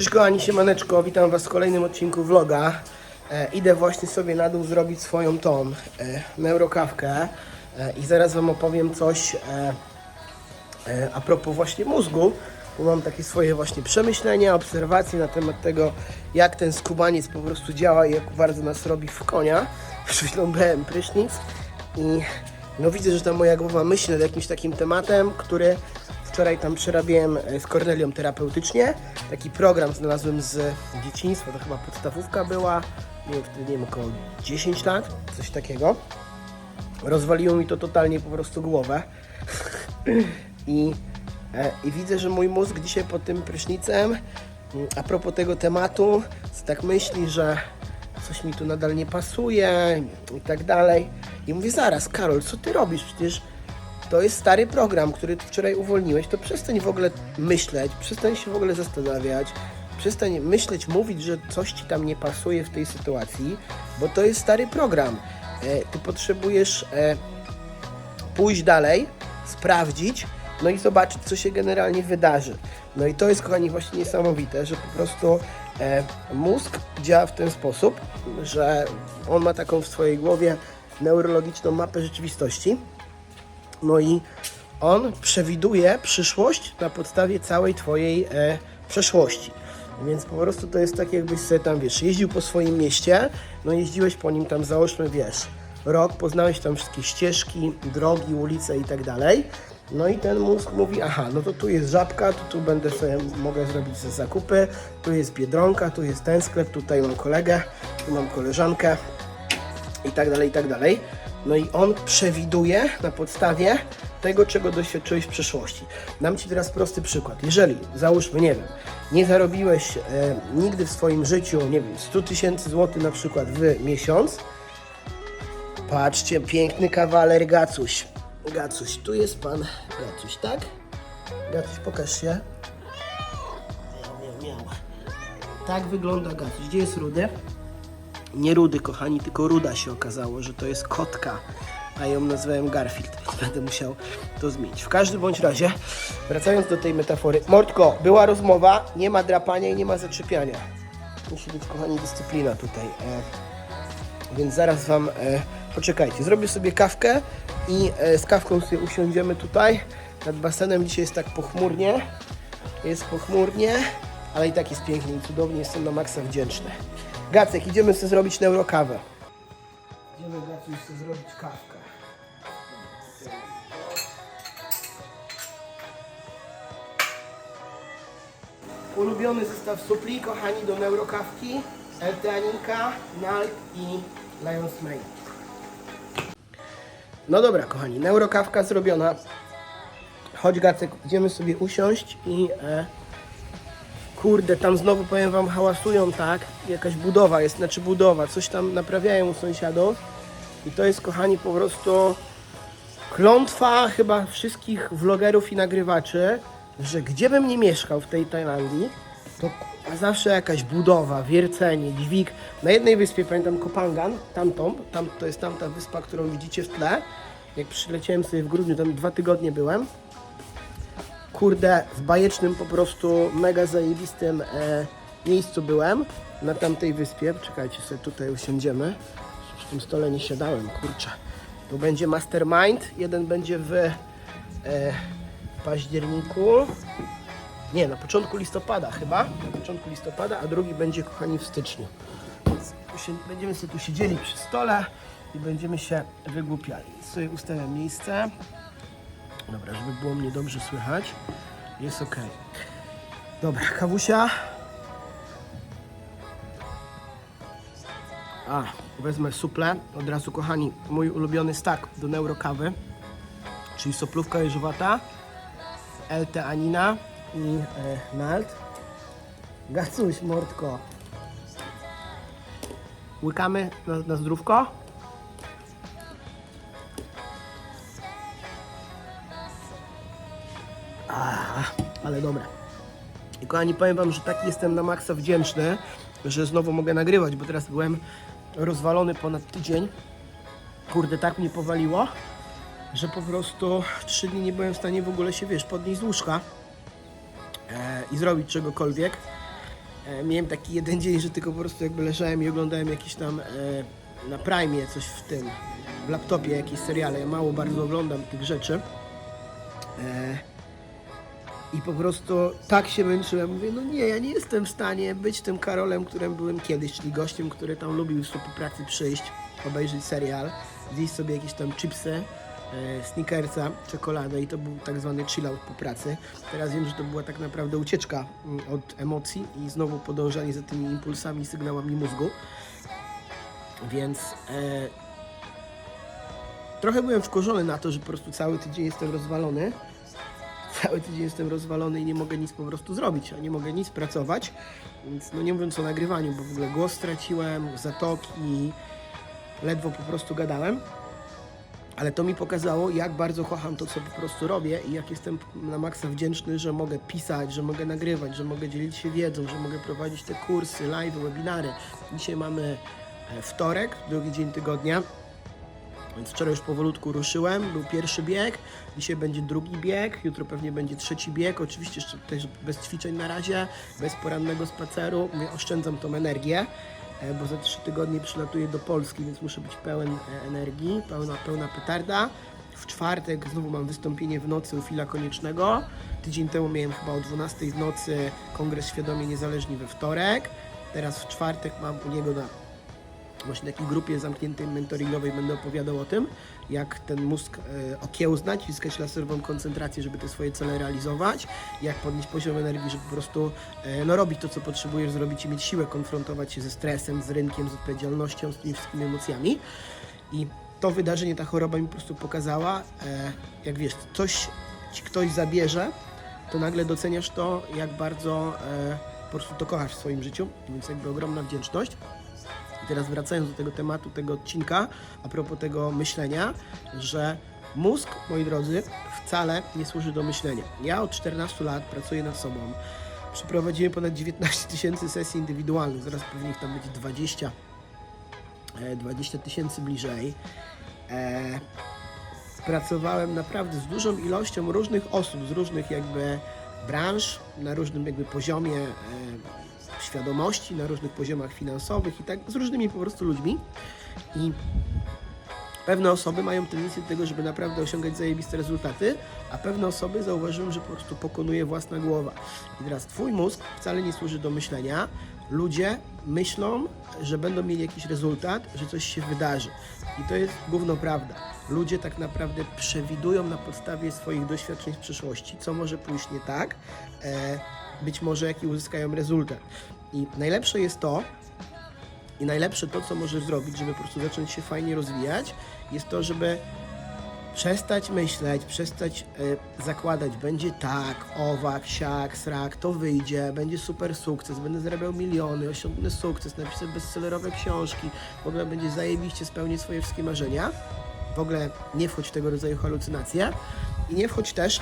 Cześć kochani, siemaneczko, witam was w kolejnym odcinku vloga. E, idę właśnie sobie na dół zrobić swoją tą e, neurokawkę e, i zaraz wam opowiem coś e, e, a propos właśnie mózgu, bo mam takie swoje właśnie przemyślenia, obserwacje na temat tego, jak ten skubaniec po prostu działa i jak bardzo nas robi w konia. Przyśląbałem prysznic i no widzę, że ta moja głowa myśli nad jakimś takim tematem, który Wczoraj tam przerabiałem e, z Kornelią terapeutycznie. Taki program znalazłem z dzieciństwa, to chyba podstawówka była. Wiem, wtedy nie wiem, około 10 lat, coś takiego. Rozwaliło mi to totalnie po prostu głowę. I, e, I widzę, że mój mózg dzisiaj pod tym prysznicem, mm, a propos tego tematu, tak myśli, że coś mi tu nadal nie pasuje i tak dalej. I mówię, zaraz, Karol, co ty robisz? Przecież to jest stary program, który wczoraj uwolniłeś, to przestań w ogóle myśleć, przestań się w ogóle zastanawiać, przestań myśleć, mówić, że coś ci tam nie pasuje w tej sytuacji, bo to jest stary program. E, ty potrzebujesz e, pójść dalej, sprawdzić, no i zobaczyć, co się generalnie wydarzy. No i to jest, kochani, właśnie niesamowite, że po prostu e, mózg działa w ten sposób, że on ma taką w swojej głowie neurologiczną mapę rzeczywistości, no i on przewiduje przyszłość na podstawie całej Twojej e, przeszłości. Więc po prostu to jest tak, jakbyś sobie tam, wiesz, jeździł po swoim mieście, no jeździłeś po nim tam, załóżmy, wiesz, rok, poznałeś tam wszystkie ścieżki, drogi, ulice i tak dalej. No i ten mózg mówi, aha, no to tu jest żabka, to tu będę sobie, mogę zrobić sobie zakupy, tu jest Biedronka, tu jest ten sklep, tutaj mam kolegę, tu mam koleżankę, i tak dalej, i tak dalej. No i on przewiduje na podstawie tego, czego doświadczyłeś w przeszłości. Dam Ci teraz prosty przykład. Jeżeli, załóżmy, nie wiem, nie zarobiłeś e, nigdy w swoim życiu, nie wiem, 100 tysięcy złotych na przykład w miesiąc, patrzcie, piękny kawaler Gacuś. Gacuś, tu jest pan Gacuś, tak? Gacuś, pokaż się. Miał, miał, miał. Tak wygląda Gacuś. Gdzie jest Rudy? Nie Rudy, kochani, tylko Ruda się okazało, że to jest kotka, a ją nazwałem Garfield. Będę musiał to zmienić. W każdym bądź razie, wracając do tej metafory. Mordko, była rozmowa, nie ma drapania i nie ma zaczepiania. Musi być, kochani, dyscyplina tutaj. E, więc zaraz Wam, e, poczekajcie, zrobię sobie kawkę i e, z kawką sobie usiądziemy tutaj. Nad basenem dzisiaj jest tak pochmurnie. Jest pochmurnie, ale i tak jest pięknie i cudownie. Jestem na maksa wdzięczny. Gacek, idziemy sobie zrobić neurokawę. Idziemy, Gacuś, sobie zrobić kawkę. Ulubiony zestaw supli, kochani, do neurokawki. Elteaninka, Nalt i Lion's Mane. No dobra, kochani, neurokawka zrobiona. Chodź, Gacek, idziemy sobie usiąść i... E, Kurde, tam znowu powiem wam, hałasują tak. Jakaś budowa jest, znaczy budowa, coś tam naprawiają u sąsiadów. I to jest, kochani, po prostu klątwa chyba wszystkich vlogerów i nagrywaczy, że gdzie bym nie mieszkał w tej Tajlandii, to zawsze jakaś budowa, wiercenie, dźwig. Na jednej wyspie, pamiętam Kopangan, tamtą, tam to jest tamta wyspa, którą widzicie w tle. Jak przyleciałem sobie w grudniu, tam dwa tygodnie byłem kurde, w bajecznym po prostu mega zajebistym e, miejscu byłem na tamtej wyspie. Czekajcie sobie tutaj usiądziemy. Przy tym stole nie siadałem, kurczę. Tu będzie mastermind, jeden będzie w e, październiku. Nie, na początku listopada chyba. Na początku listopada, a drugi będzie kochani w styczniu. Usi- będziemy sobie tu siedzieli przy stole i będziemy się wygłupiali. Sobie ustawiam miejsce. Dobra, żeby było mnie dobrze słychać. Jest ok. Dobra, kawusia. A, wezmę suple. Od razu, kochani, mój ulubiony stak do neurokawy. Czyli soplówka jeżowata, L-teanina i e, malt. Gacuś, mordko. Łykamy na, na zdrówko. Ale dobre. I kochani, powiem Wam, że taki jestem na maksa wdzięczny, że znowu mogę nagrywać, bo teraz byłem rozwalony ponad tydzień. Kurde, tak mnie powaliło, że po prostu trzy dni nie byłem w stanie w ogóle się, wiesz, podnieść z łóżka e, i zrobić czegokolwiek. E, miałem taki jeden dzień, że tylko po prostu jakby leżałem i oglądałem jakieś tam e, na Prime coś w tym, w laptopie jakieś seriale. Ja mało bardzo oglądam tych rzeczy. E, I po prostu tak się męczyłem. Mówię, no nie, ja nie jestem w stanie być tym Karolem, którym byłem kiedyś, czyli gościem, który tam lubił już po pracy przyjść, obejrzeć serial, zjeść sobie jakieś tam chipsy, e, snickersa, czekoladę i to był tak zwany chill out po pracy. Teraz wiem, że to była tak naprawdę ucieczka mm, od emocji i znowu podążanie za tymi impulsami, sygnałami mózgu. Więc e, trochę byłem wkurzony na to, że po prostu cały tydzień jestem rozwalony. Cały tydzień jestem rozwalony i nie mogę nic po prostu zrobić, a nie mogę nic pracować. Więc no nie mówiąc o nagrywaniu, bo w ogóle głos straciłem, zatoki, ledwo po prostu gadałem. Ale to mi pokazało, jak bardzo kocham to, co po prostu robię i jak jestem na maksa wdzięczny, że mogę pisać, że mogę nagrywać, że mogę dzielić się wiedzą, że mogę prowadzić te kursy, live, webinary. Dzisiaj mamy e, wtorek, drugi dzień tygodnia. Więc wczoraj już powolutku ruszyłem, był pierwszy bieg, dzisiaj będzie drugi bieg, jutro pewnie będzie trzeci bieg, oczywiście jeszcze też bez ćwiczeń na razie, bez porannego spaceru, oszczędzam tą energię, e, bo za trzy tygodnie przylatuję do Polski, więc muszę być pełen e, energii, pełna, pełna petarda. W czwartek znowu mam wystąpienie w nocy u Fila Koniecznego. Tydzień temu miałem chyba o 12 w nocy kongres Świadomie Niezależni we wtorek. Teraz w czwartek mam u niego na właśnie takiej grupie zamkniętej mentoringowej będę opowiadał o tym, jak ten mózg e, okiełznać, zyskać laserową koncentrację, żeby te swoje cele realizować, jak podnieść poziom energii, żeby po prostu e, no, robić to, co potrzebujesz zrobić i mieć siłę konfrontować się ze stresem, z rynkiem, z odpowiedzialnością, z tymi wszystkimi emocjami. I to wydarzenie, ta choroba mi po prostu pokazała, e, jak wiesz, coś ci ktoś zabierze, to nagle doceniasz to, jak bardzo e, po prostu to kochasz w swoim życiu, więc jakby ogromna wdzięczność. Teraz wracając do tego tematu, tego odcinka, a propos tego myślenia, że mózg, moi drodzy, wcale nie służy do myślenia. Ja od 14 lat pracuję nad sobą. Przeprowadziłem ponad 19 tysięcy sesji indywidualnych, zaraz pewnie ich tam będzie 20, e, 20 tysięcy bliżej. E, pracowałem naprawdę z dużą ilością różnych osób, z różnych jakby branż, na różnym jakby poziomie e, świadomości, na różnych poziomach finansowych i tak, z różnymi po prostu ludźmi. I pewne osoby mają tendencję do tego, żeby naprawdę osiągać zajebiste rezultaty, a pewne osoby zauważyłem, że po prostu pokonuje własna głowa. I teraz twój mózg wcale nie służy do myślenia. Ludzie myślą, że będą mieli jakiś rezultat, że coś się wydarzy. I to jest gówno prawda. Ludzie tak naprawdę przewidują na podstawie swoich doświadczeń z przeszłości, co może pójść nie tak, e, być może jaki uzyskają rezultat. I najlepsze jest to, i najlepsze to, co możesz zrobić, żeby po prostu zacząć się fajnie rozwijać, jest to, żeby przestać myśleć, przestać e, zakładać, będzie tak, owak, siak, srak, to wyjdzie, będzie super sukces, będę zarabiał miliony, osiągnę sukces, napisać bestsellerowe książki, w ogóle będzie zajebiście spełnić swoje wszystkie marzenia. W ogóle nie wchodź w tego rodzaju halucynacje. I nie wchodź też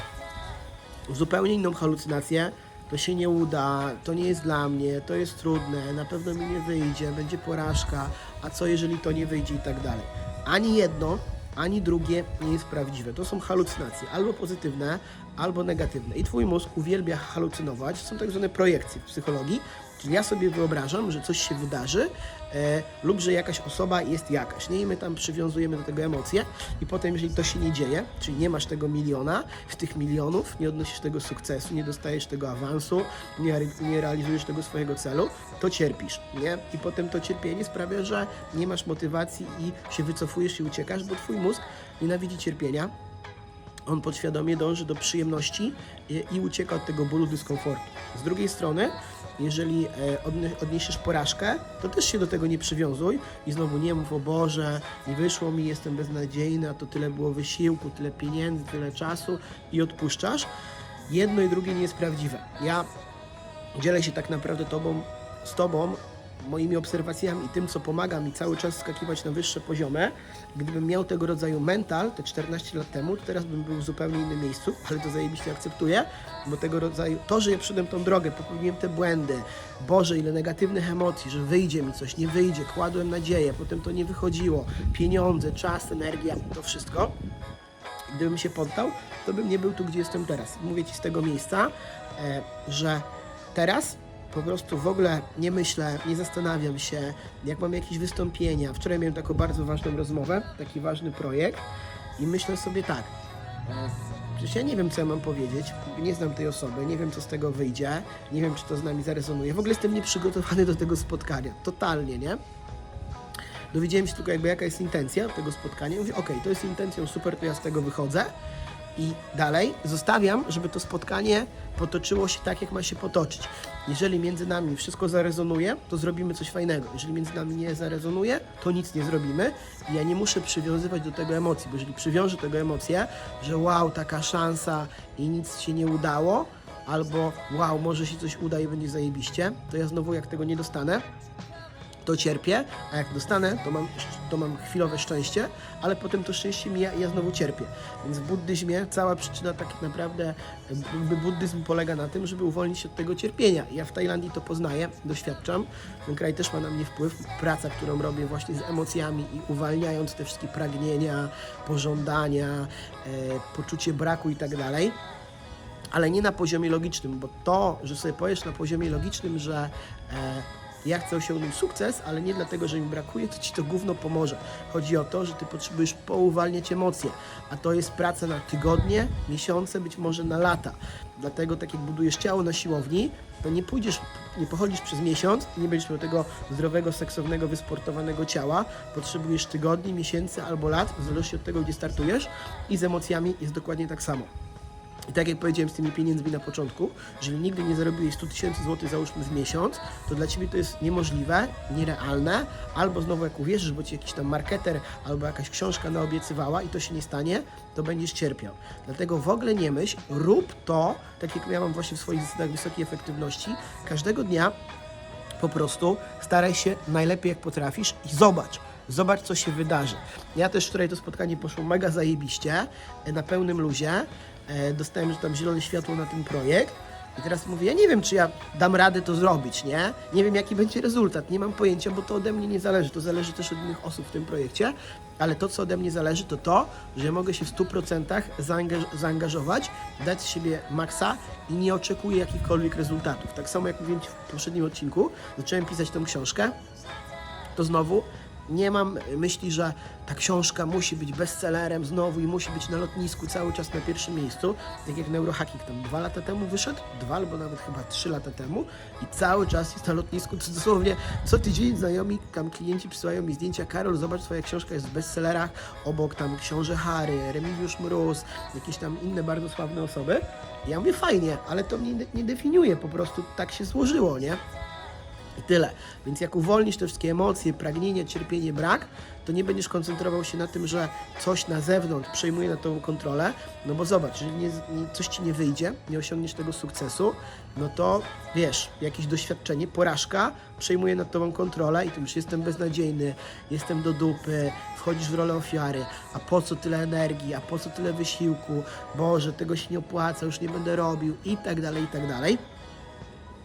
w zupełnie inną halucynację, to się nie uda, to nie jest dla mnie, to jest trudne, na pewno mi nie wyjdzie, będzie porażka, a co jeżeli to nie wyjdzie i tak dalej. Ani jedno, ani drugie nie jest prawdziwe. To są halucynacje, albo pozytywne, albo negatywne. I twój mózg uwielbia halucynować. Są tak zwane projekcje w psychologii. Czyli ja sobie wyobrażam, że coś się wydarzy e, lub że jakaś osoba jest jakaś. Nie? I my tam przywiązujemy do tego emocje i potem, jeżeli to się nie dzieje, czyli nie masz tego miliona, w tych milionów nie odnosisz tego sukcesu, nie dostajesz tego awansu, nie, nie realizujesz tego swojego celu, to cierpisz. Nie? I potem to cierpienie sprawia, że nie masz motywacji i się wycofujesz i uciekasz, bo twój mózg nienawidzi cierpienia, on podświadomie dąży do przyjemności i, i ucieka od tego bólu, dyskomfortu. Z drugiej strony, jeżeli e, odnie- odniesiesz porażkę, to też się do tego nie przywiązuj i znowu nie mów o Boże, nie wyszło mi, jestem beznadziejny, a to tyle było wysiłku, tyle pieniędzy, tyle czasu i odpuszczasz. Jedno i drugie nie jest prawdziwe. Ja dzielę się tak naprawdę tobą, z Tobą, moimi obserwacjami i tym, co pomaga mi cały czas skakiwać na wyższe poziomy. Gdybym miał tego rodzaju mental te 14 lat temu, to teraz bym był w zupełnie innym miejscu, ale to zajebiście akceptuję, bo tego rodzaju, to, że ja przyszedłem tą drogę, popełniłem te błędy, Boże, ile negatywnych emocji, że wyjdzie mi coś, nie wyjdzie, kładłem nadzieję, potem to nie wychodziło, pieniądze, czas, energia, to wszystko, gdybym się poddał, to bym nie był tu, gdzie jestem teraz. Mówię Ci z tego miejsca, e, że teraz po prostu w ogóle nie myślę, nie zastanawiam się, jak mam jakieś wystąpienia. Wczoraj miałem taką bardzo ważną rozmowę, taki ważny projekt i myślę sobie tak, Przecież ja nie wiem, co ja mam powiedzieć, nie znam tej osoby, nie wiem, co z tego wyjdzie, nie wiem, czy to z nami zarezonuje. W ogóle jestem nieprzygotowany do tego spotkania, totalnie, nie? Dowiedziałem się tylko jakby jaka jest intencja tego spotkania. Mówię, okej, to jest intencją, super, to ja z tego wychodzę. I dalej zostawiam, żeby to spotkanie potoczyło się tak, jak ma się potoczyć. Jeżeli między nami wszystko zarezonuje, to zrobimy coś fajnego. Jeżeli między nami nie zarezonuje, to nic nie zrobimy. I ja nie muszę przywiązywać do tego emocji, bo jeżeli przywiążę tego emocje, że wow, taka szansa i nic się nie udało, albo wow, może się coś uda i będzie zajebiście, to ja znowu jak tego nie dostanę, to cierpię, a jak dostanę, to mam, to mam chwilowe szczęście, ale potem to szczęście mija i ja znowu cierpię. Więc w buddyzmie cała przyczyna tak naprawdę, buddyzm polega na tym, żeby uwolnić się od tego cierpienia. Ja w Tajlandii to poznaję, doświadczam. Ten kraj też ma na mnie wpływ. Praca, którą robię właśnie z emocjami i uwalniając te wszystkie pragnienia, pożądania, e, poczucie braku i tak dalej ale nie na poziomie logicznym, bo to, że sobie powiesz na poziomie logicznym, że e, ja chcę osiągnąć sukces, ale nie dlatego, że mi brakuje, to ci to gówno pomoże. Chodzi o to, że ty potrzebujesz pouwalniać emocje, a to jest praca na tygodnie, miesiące, być może na lata. Dlatego tak jak budujesz ciało na siłowni, to nie pójdziesz, nie pochodzisz przez miesiąc, nie będziesz miał tego zdrowego, seksownego, wysportowanego ciała. Potrzebujesz tygodni, miesięcy albo lat, w zależności od tego, gdzie startujesz i z emocjami jest dokładnie tak samo. I tak jak powiedziałem z tymi pieniędzmi na początku, jeżeli nigdy nie zarobiłeś 100 tysięcy złotych załóżmy w miesiąc, to dla Ciebie to jest niemożliwe, nierealne, albo znowu jak uwierzysz, bo Ci jakiś tam marketer albo jakaś książka naobiecywała i to się nie stanie, to będziesz cierpiał. Dlatego w ogóle nie myśl, rób to, tak jak ja mam właśnie w swoich zasadach wysokiej efektywności, każdego dnia po prostu staraj się najlepiej jak potrafisz i zobacz. Zobacz, co się wydarzy. Ja też wczoraj to spotkanie poszło mega zajebiście, e, na pełnym luzie. E, Dostałem, tam zielone światło na ten projekt. I teraz mówię, ja nie wiem, czy ja dam radę to zrobić, nie? Nie wiem, jaki będzie rezultat, nie mam pojęcia, bo to ode mnie nie zależy. To zależy też od innych osób w tym projekcie, ale to, co ode mnie zależy, to to, że mogę się w 100% zaangaż- zaangażować, dać z siebie maksa i nie oczekuję jakichkolwiek rezultatów. Tak samo jak mówiłem w poprzednim odcinku, zacząłem pisać tą książkę, to znowu nie mam myśli, że ta książka musi być bestsellerem znowu i musi być na lotnisku cały czas na pierwszym miejscu, tak jak Neurohacking tam dwa lata temu wyszedł, dwa albo nawet chyba trzy lata temu i cały czas jest na lotnisku, to dosłownie co tydzień znajomi, tam klienci przysyłają mi zdjęcia, Karol, zobacz, twoja książka jest w bestsellerach, obok tam książę Harry, Remigiusz Mróz, jakieś tam inne bardzo sławne osoby. Ja mówię, fajnie, ale to mnie nie definiuje, po prostu tak się złożyło, nie? I tyle. Więc jak uwolnisz te wszystkie emocje, pragnienie, cierpienie, brak, to nie będziesz koncentrował się na tym, że coś na zewnątrz przejmuje nad tą kontrolę. No bo zobacz, jeżeli nie, coś ci nie wyjdzie, nie osiągniesz tego sukcesu, no to wiesz, jakieś doświadczenie, porażka przejmuje nad tobą kontrolę i ty już jestem beznadziejny, jestem do dupy, wchodzisz w rolę ofiary, a po co tyle energii, a po co tyle wysiłku, Boże, tego się nie opłaca, już nie będę robił i tak dalej, i tak dalej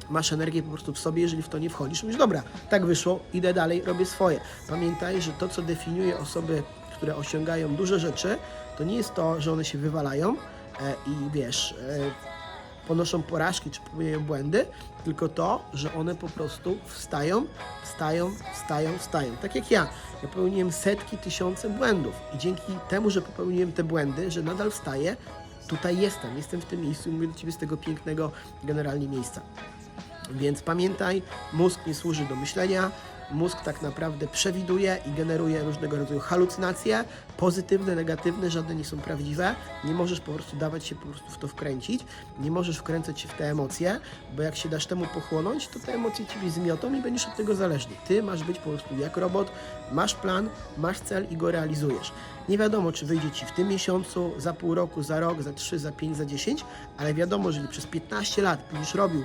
masz energię po prostu w sobie, jeżeli w to nie wchodzisz, mówisz, dobra, tak wyszło, idę dalej, robię swoje. Pamiętaj, że to, co definiuje osoby, które osiągają duże rzeczy, to nie jest to, że one się wywalają e, i wiesz, e, ponoszą porażki czy popełniają błędy, tylko to, że one po prostu wstają, wstają, wstają, wstają. Tak jak ja. Ja popełniłem setki, tysiące błędów i dzięki temu, że popełniłem te błędy, że nadal wstaję, tutaj jestem, jestem w tym miejscu i mówię do Ciebie z tego pięknego generalnie miejsca. Więc pamiętaj, mózg nie służy do myślenia. Mózg tak naprawdę przewiduje i generuje różnego rodzaju halucynacje, pozytywne, negatywne, żadne nie są prawdziwe. Nie możesz po prostu dawać się po prostu w to wkręcić, nie możesz wkręcać się w te emocje, bo jak się dasz temu pochłonąć, to te emocje ciebie zmiotą i będziesz od tego zależny. Ty masz być po prostu jak robot, masz plan, masz cel i go realizujesz. Nie wiadomo, czy wyjdzie ci w tym miesiącu, za pół roku, za rok, za trzy, za pięć, za dziesięć, ale wiadomo, że przez 15 lat będziesz robił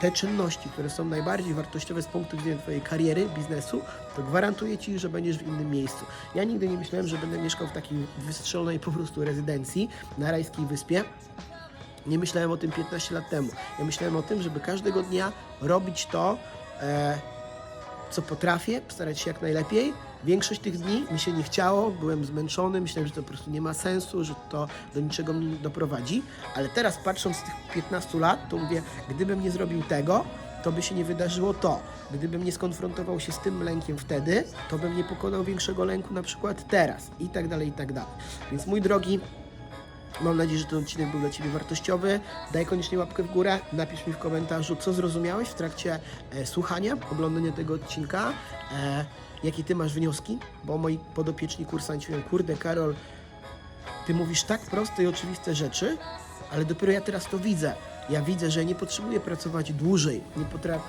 te czynności, które są najbardziej wartościowe z punktu widzenia Twojej kariery, biznesu, to gwarantuję Ci, że będziesz w innym miejscu. Ja nigdy nie myślałem, że będę mieszkał w takiej wystrzelonej po prostu rezydencji na rajskiej wyspie. Nie myślałem o tym 15 lat temu. Ja myślałem o tym, żeby każdego dnia robić to, e, co potrafię, starać się jak najlepiej. Większość tych dni mi się nie chciało, byłem zmęczony, myślałem, że to po prostu nie ma sensu, że to do niczego mnie nie doprowadzi. Ale teraz patrząc z tych 15 lat, to mówię, gdybym nie zrobił tego, to by się nie wydarzyło to. Gdybym nie skonfrontował się z tym lękiem wtedy, to bym nie pokonał większego lęku na przykład teraz i tak dalej, i tak dalej. Więc mój drogi, Mam nadzieję, że ten odcinek był dla Ciebie wartościowy. Daj koniecznie łapkę w górę, napisz mi w komentarzu, co zrozumiałeś w trakcie e, słuchania, oglądania tego odcinka. E, jakie Ty masz wnioski? Bo moi podopieczni kursanci mówią, kurde Karol, Ty mówisz tak proste i oczywiste rzeczy, ale dopiero ja teraz to widzę. Ja widzę, że nie potrzebuję pracować dłużej, nie,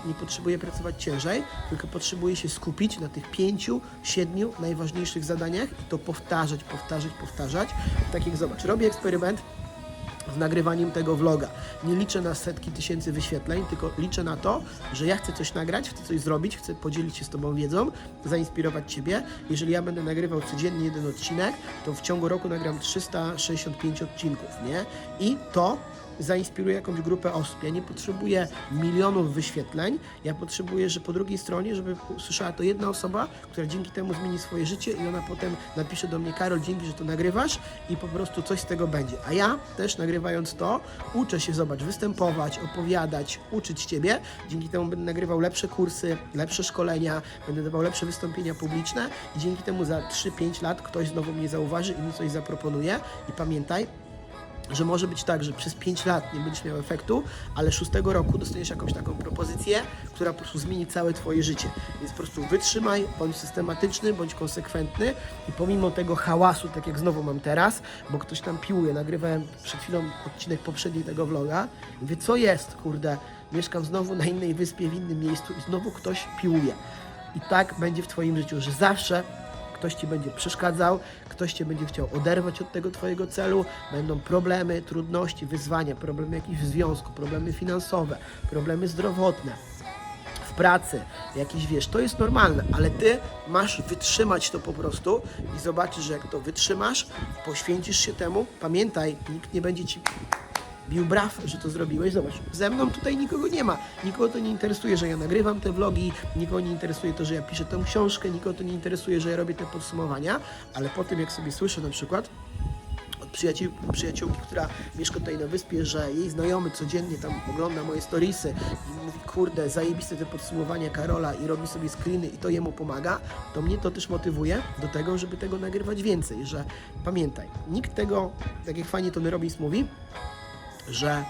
nie potrzebuję pracować ciężej, tylko potrzebuję się skupić na tych pięciu, siedmiu najważniejszych zadaniach i to powtarzać, powtarzać, powtarzać. Tak jak zobacz, robię eksperyment z nagrywaniem tego vloga. Nie liczę na setki tysięcy wyświetleń, tylko liczę na to, że ja chcę coś nagrać, chcę coś zrobić, chcę podzielić się z Tobą wiedzą, zainspirować Ciebie. Jeżeli ja będę nagrywał codziennie jeden odcinek, to w ciągu roku nagram 365 odcinków, nie? I to zainspiruje jakąś grupę osób. Ja nie potrzebuję milionów wyświetleń, ja potrzebuję, że po drugiej stronie, żeby usłyszała to jedna osoba, która dzięki temu zmieni swoje życie i ona potem napisze do mnie, Karol, dzięki, że to nagrywasz i po prostu coś z tego będzie. A ja też nagrywając to, uczę się, zobacz, występować, opowiadać, uczyć Ciebie. Dzięki temu będę nagrywał lepsze kursy, lepsze szkolenia, będę dawał lepsze wystąpienia publiczne i dzięki temu za 3-5 lat ktoś znowu mnie zauważy i mi coś zaproponuje. I pamiętaj, że może być tak, że przez 5 lat nie będziesz miał efektu, ale 6 roku dostaniesz jakąś taką propozycję, która po prostu zmieni całe Twoje życie. Więc po prostu wytrzymaj, bądź systematyczny, bądź konsekwentny i pomimo tego hałasu, tak jak znowu mam teraz, bo ktoś tam piłuje, nagrywałem przed chwilą odcinek poprzedni tego vloga, mówię, co jest, kurde, mieszkam znowu na innej wyspie, w innym miejscu i znowu ktoś piłuje. I tak będzie w Twoim życiu, że zawsze ktoś ci będzie przeszkadzał, ktoś cię będzie chciał oderwać od tego twojego celu, będą problemy, trudności, wyzwania, problemy jakieś w związku, problemy finansowe, problemy zdrowotne. W pracy, jakieś wiesz, to jest normalne, ale ty masz wytrzymać to po prostu i zobaczysz, że jak to wytrzymasz, poświęcisz się temu, pamiętaj, nikt nie będzie ci bił braw, że to zrobiłeś. Zobacz, ze mną tutaj nikogo nie ma. Nikogo to nie interesuje, że ja nagrywam te vlogi, nikogo nie interesuje to, że ja piszę tę książkę, nikogo to nie interesuje, że ja robię te podsumowania, ale po tym, jak sobie słyszę na przykład od przyjaciół, przyjaciółki, która mieszka tutaj na wyspie, że jej znajomy codziennie tam ogląda moje storiesy i mówi, kurde, zajebiste te podsumowania Karola i robi sobie screeny i to jemu pomaga, to mnie to też motywuje do tego, żeby tego nagrywać więcej, że pamiętaj, nikt tego, tak jak fajnie Tony Robbins mówi, że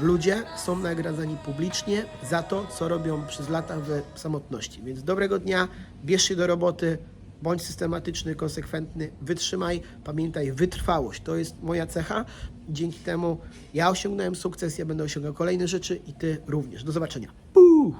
ludzie są nagradzani publicznie za to, co robią przez lata w samotności. Więc dobrego dnia, bierz się do roboty, bądź systematyczny, konsekwentny, wytrzymaj, pamiętaj, wytrwałość. To jest moja cecha. Dzięki temu ja osiągnąłem sukces, ja będę osiągał kolejne rzeczy i ty również. Do zobaczenia. Puh!